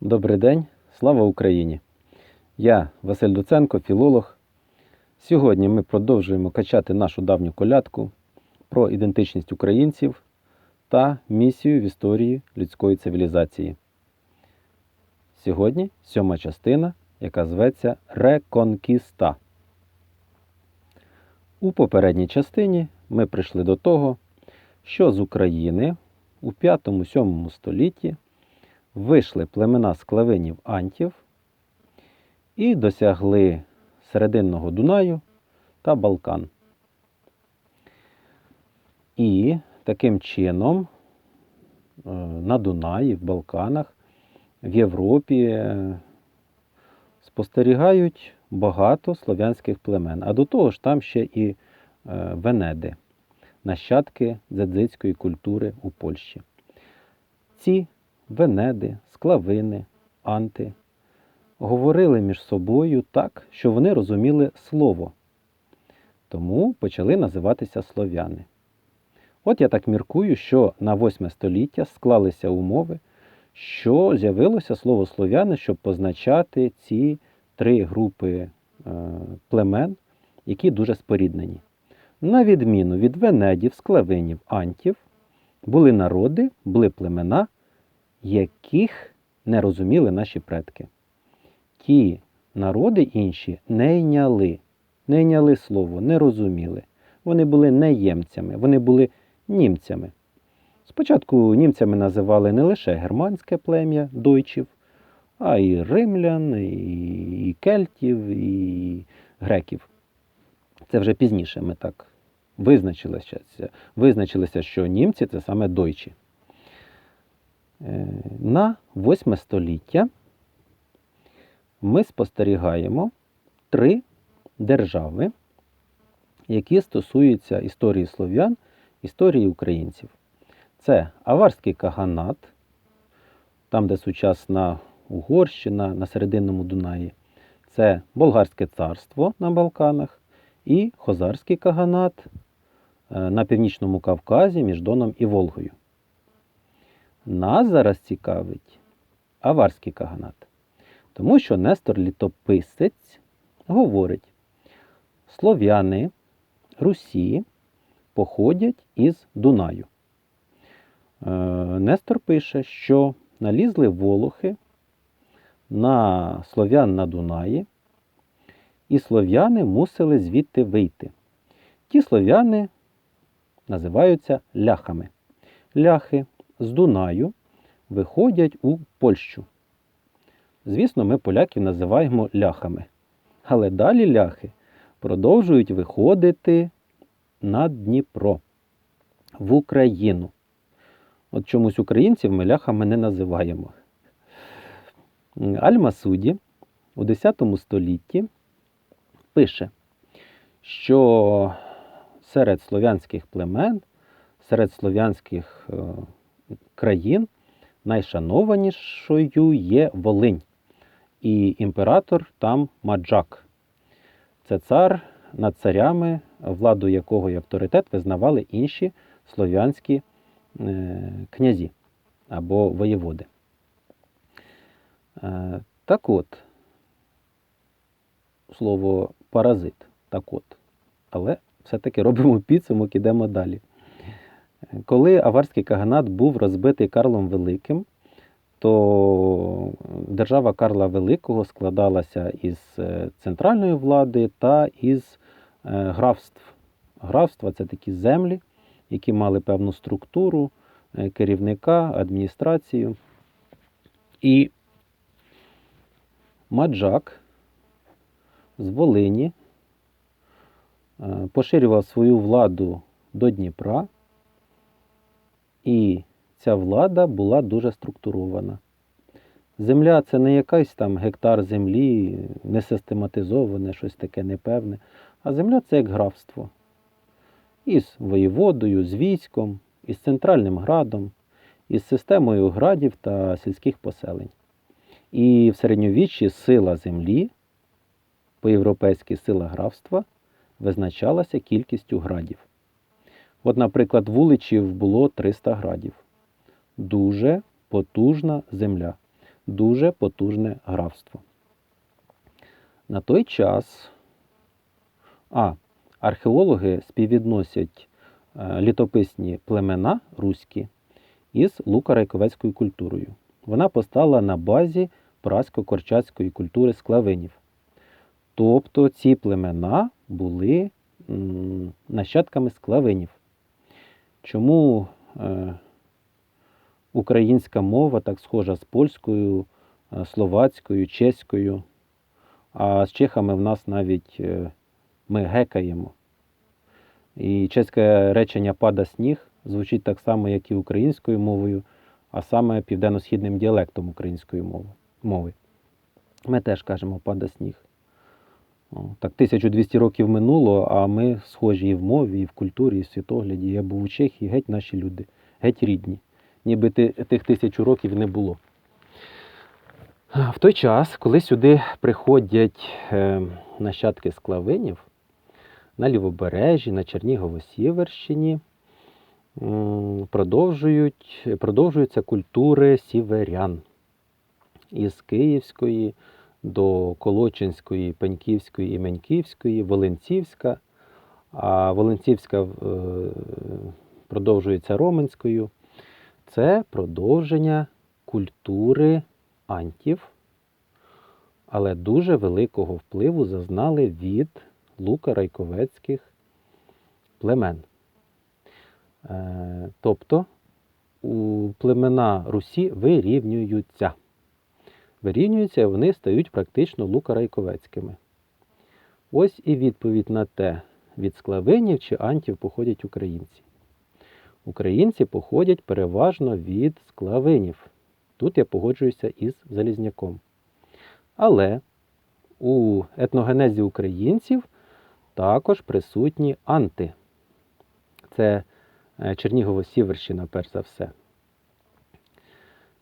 Добрий день, слава Україні! Я Василь Дуценко, філолог. Сьогодні ми продовжуємо качати нашу давню колядку про ідентичність українців та місію в історії людської цивілізації. Сьогодні сьома частина, яка зветься Реконкіста. У попередній частині ми прийшли до того, що з України у 5-7 столітті вийшли племена склавинів антів і досягли Серединного Дунаю та Балкан. І таким чином е, на Дунаї, в Балканах, в Європі е, спостерігають багато слов'янських племен. А до того ж там ще і е, Венеди, нащадки дзадзицької культури у Польщі. Ці Венеди, склавини, анти говорили між собою так, що вони розуміли слово. Тому почали називатися слов'яни. От я так міркую, що на 8 століття склалися умови, що з'явилося слово слов'яни, щоб позначати ці три групи е, племен, які дуже споріднені. На відміну від венедів, склавинів, антів, були народи, були племена, яких не розуміли наші предки. Ті народи інші не йняли, не йняли слово, не розуміли. Вони були неємцями, вони були німцями. Спочатку німцями називали не лише германське плем'я дойчів, а й римлян, і кельтів, і греків. Це вже пізніше ми так визначилися, визначилися що німці це саме дойчі. Е, На 8 століття ми спостерігаємо три держави, які стосуються історії слов'ян, історії українців. Це Аварський Каганат, там, де сучасна Угорщина на Серединному Дунаї, це Болгарське царство на Балканах і Хозарський Каганат е, на Північному Кавказі між Доном і Волгою. Нас зараз цікавить Аварський Каганат. Тому що Нестор Літописець говорить, слов'яни Русі походять із Дунаю. Е, Нестор пише, що налізли волохи на слов'ян на Дунаї, і слов'яни мусили звідти вийти. Ті слов'яни називаються ляхами. Ляхи з Дунаю виходять у Польщу. Звісно, ми поляків називаємо ляхами. Але далі ляхи продовжують виходити на Дніпро, в Україну. От чомусь українців ми ляхами не називаємо. Аль-Масуді у 10 столітті пише, що серед слов'янських племен, серед слов'янських е, країн найшанованішою є Волинь. І імператор там Маджак. Це цар над царями, владу якого і авторитет визнавали інші слов'янські е, князі або воєводи. Е, так от, слово паразит, так от. Але все-таки робимо підсумок, ідемо далі. Коли Аварський каганат був розбитий Карлом Великим, то держава Карла Великого складалася із е, центральної влади та із е, графств. Графства це такі землі, які мали певну структуру, е, керівника, адміністрацію. І Маджак з Волині поширював свою владу до Дніпра. І ця влада була дуже структурована. Земля це не якийсь там гектар землі, не систематизоване, щось таке непевне. А земля це як графство. Із воєводою, з військом, із центральним градом, із системою градів та сільських поселень. І в середньовіччі сила землі, по-європейськи сила графства, визначалася кількістю градів. От, наприклад, вуличів було 300 градів. Дуже потужна земля. дуже потужне графство. На той час а, археологи співвідносять е, літописні племена руські із луко-райковецькою культурою. Вона постала на базі прасько-корчацької культури склавинів. Тобто ці племена були нащадками склавинів. Чому е, українська мова так схожа з польською, е, словацькою, чеською, а з чехами в нас навіть е, ми гекаємо. І чеське речення пада сніг звучить так само, як і українською мовою, а саме південно-східним діалектом української мови. Ми теж кажемо пада сніг. Так 1200 років минуло, а ми схожі і в мові, і в культурі, і в світогляді. Я був у Чехії, геть наші люди, геть рідні. Ніби ти- тих тисячу років не було. В той час, коли сюди приходять е, нащадки склавинів, на Лівобережжі, на Чернігово-Сіверщині продовжують, продовжуються культури сіверян із Київської до Колочинської, Пеньківської і Меньківської, Волинцівська, а Волинцівська е, продовжується Роменською. Це продовження культури антів, але дуже великого впливу зазнали від лука-райковецьких племен. Е, Тобто у племена Русі вирівнюються. Вирівнюються, вони стають практично лука-райковецькими. Ось і відповідь на те, від склавинів чи антів походять українці. Українці походять переважно від склавинів. Тут я погоджуюся із Залізняком. Але у етногенезі українців також присутні анти. Це е, Чернігово-Сіверщина, перш за все.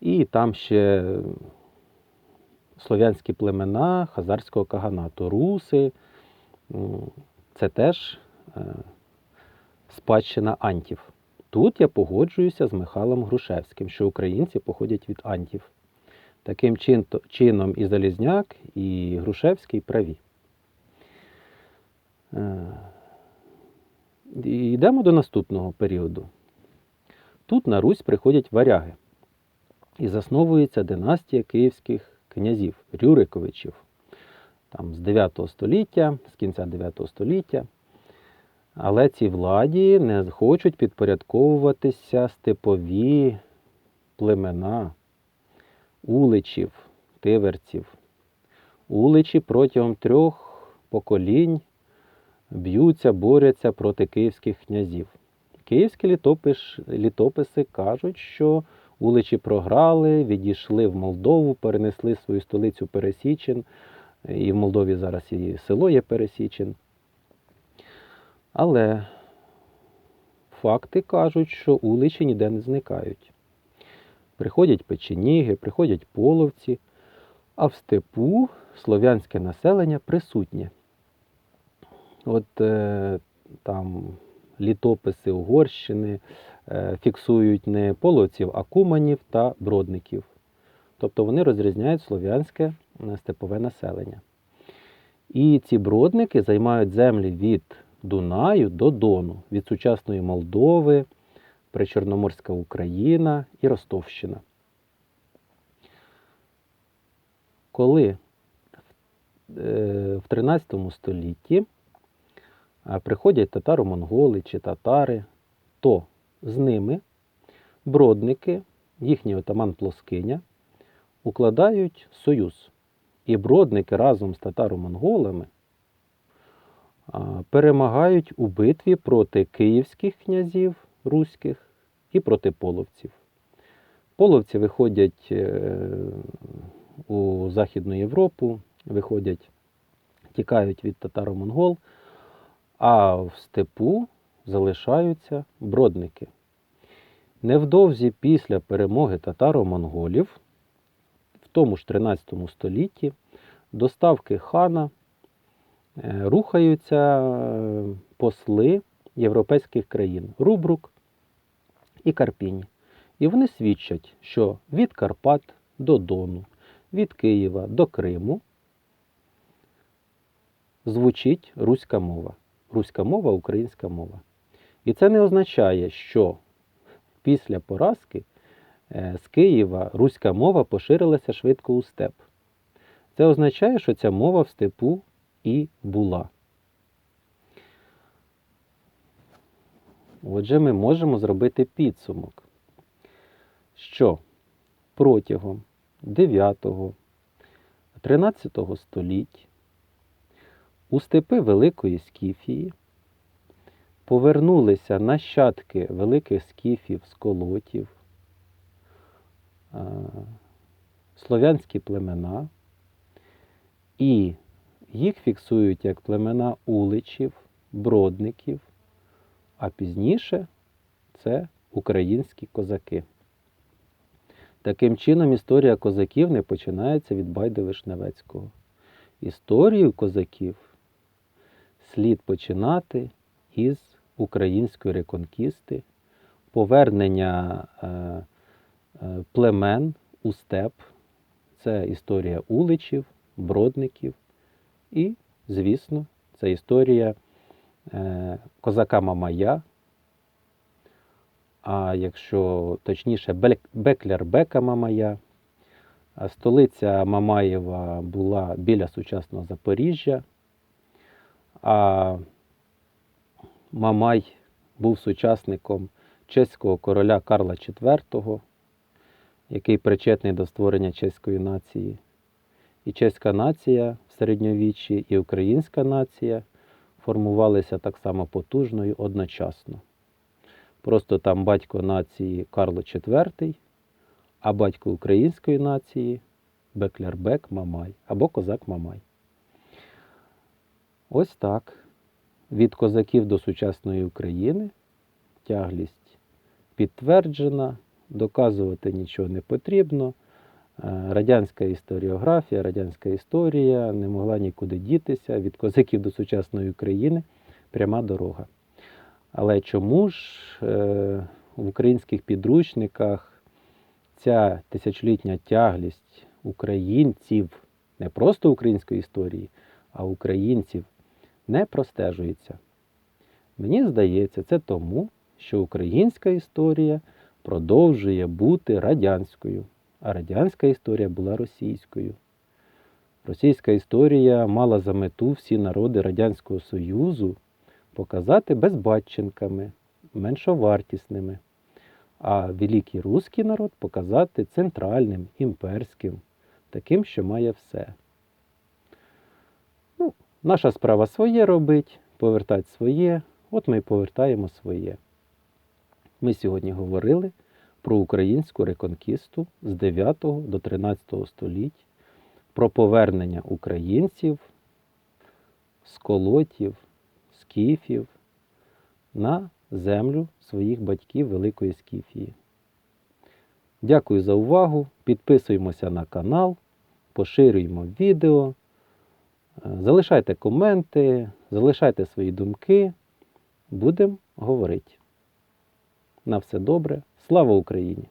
І там ще слов'янські племена хазарського каганату, руси. Це теж е, спадщина антів. Тут я погоджуюся з Михайлом Грушевським, що українці походять від антів. Таким чином і Залізняк, і Грушевський праві. Е, Йдемо до наступного періоду. Тут на Русь приходять варяги і засновується династія київських князів, Рюриковичів, там з 9 століття, з кінця 9 століття. Але ці владі не хочуть підпорядковуватися степові племена уличів, тиверців. Уличі протягом трьох поколінь б'ються, борються проти київських князів. Київські літопис, літописи кажуть, що уличі програли, відійшли в Молдову, перенесли свою столицю Пересічин, і в Молдові зараз і село є Пересічин. Але факти кажуть, що уличі ніде не зникають. Приходять печеніги, приходять половці, а в степу слов'янське населення присутнє. От е, там літописи Угорщини е, фіксують не половців, а куманів та бродників. Тобто вони розрізняють слов'янське е, степове населення. І ці бродники займають землі від Дунаю до Дону, від сучасної Молдови, Причорноморська Україна і Ростовщина. Коли е, в 13 столітті а, приходять татаро-монголи чи татари, то з ними бродники, їхній отаман Плоскиня, укладають союз. І бродники разом з татаро-монголами перемагають у битві проти київських князів руських і проти половців. Половці виходять е, у Західну Європу, виходять, тікають від татаро-монгол, а в степу залишаються бродники. Невдовзі після перемоги татаро-монголів, в тому ж 13 столітті, доставки хана е, рухаються е, посли європейських країн Рубрук і Карпінь. І вони свідчать, що від Карпат до Дону, від Києва до Криму звучить руська мова. Руська мова, українська мова. І це не означає, що після поразки е, з Києва руська мова поширилася швидко у степ. Це означає, що ця мова в степу і була. Отже, ми можемо зробити підсумок, що протягом 9-13 століть у степи Великої Скіфії повернулися нащадки великих скіфів з колотів, е, слов'янські племена, і їх фіксують як племена уличів, бродників, а пізніше це українські козаки. Таким чином, історія козаків не починається від Байди Вишневецького. Історію козаків слід починати із української реконкісти, повернення е, е, племен у степ. Це історія уличів, бродників і, звісно, це історія е, козака Мамая. А якщо точніше, Бек- Беклер-Бека Мамая. Столиця Мамаєва була біля сучасного Запоріжжя, а Мамай був сучасником чеського короля Карла IV, який причетний до створення чеської нації. І чеська нація в середньовіччі, і українська нація формувалися так само потужно і одночасно. Просто там батько нації Карло IV, а батько української нації Беклербек Мамай або козак Мамай. Ось так. Від козаків до сучасної України тяглість підтверджена, доказувати нічого не потрібно. Е, Радянська історіографія, радянська історія не могла нікуди дітися. Від козаків до сучасної України пряма дорога. Але чому ж е, в українських підручниках ця тисячолітня тяглість українців, не просто української історії, а українців не простежується? Мені здається, це тому, що українська історія продовжує бути радянською, а радянська історія була російською. Російська історія мала за мету всі народи Радянського Союзу показати безбатченками, меншовартісними, а великий русський народ показати центральним, імперським, таким, що має все. Наша справа своє робить, повертати своє, от ми і повертаємо своє. Ми сьогодні говорили про українську реконкісту з 9 до 13 століть, про повернення українців з колотів, скіфів на землю своїх батьків Великої Скіфії. Дякую за увагу. Підписуємося на канал, поширюємо відео, залишайте коменти, залишайте свої думки. Будемо говорити. На все добре. Слава Україні!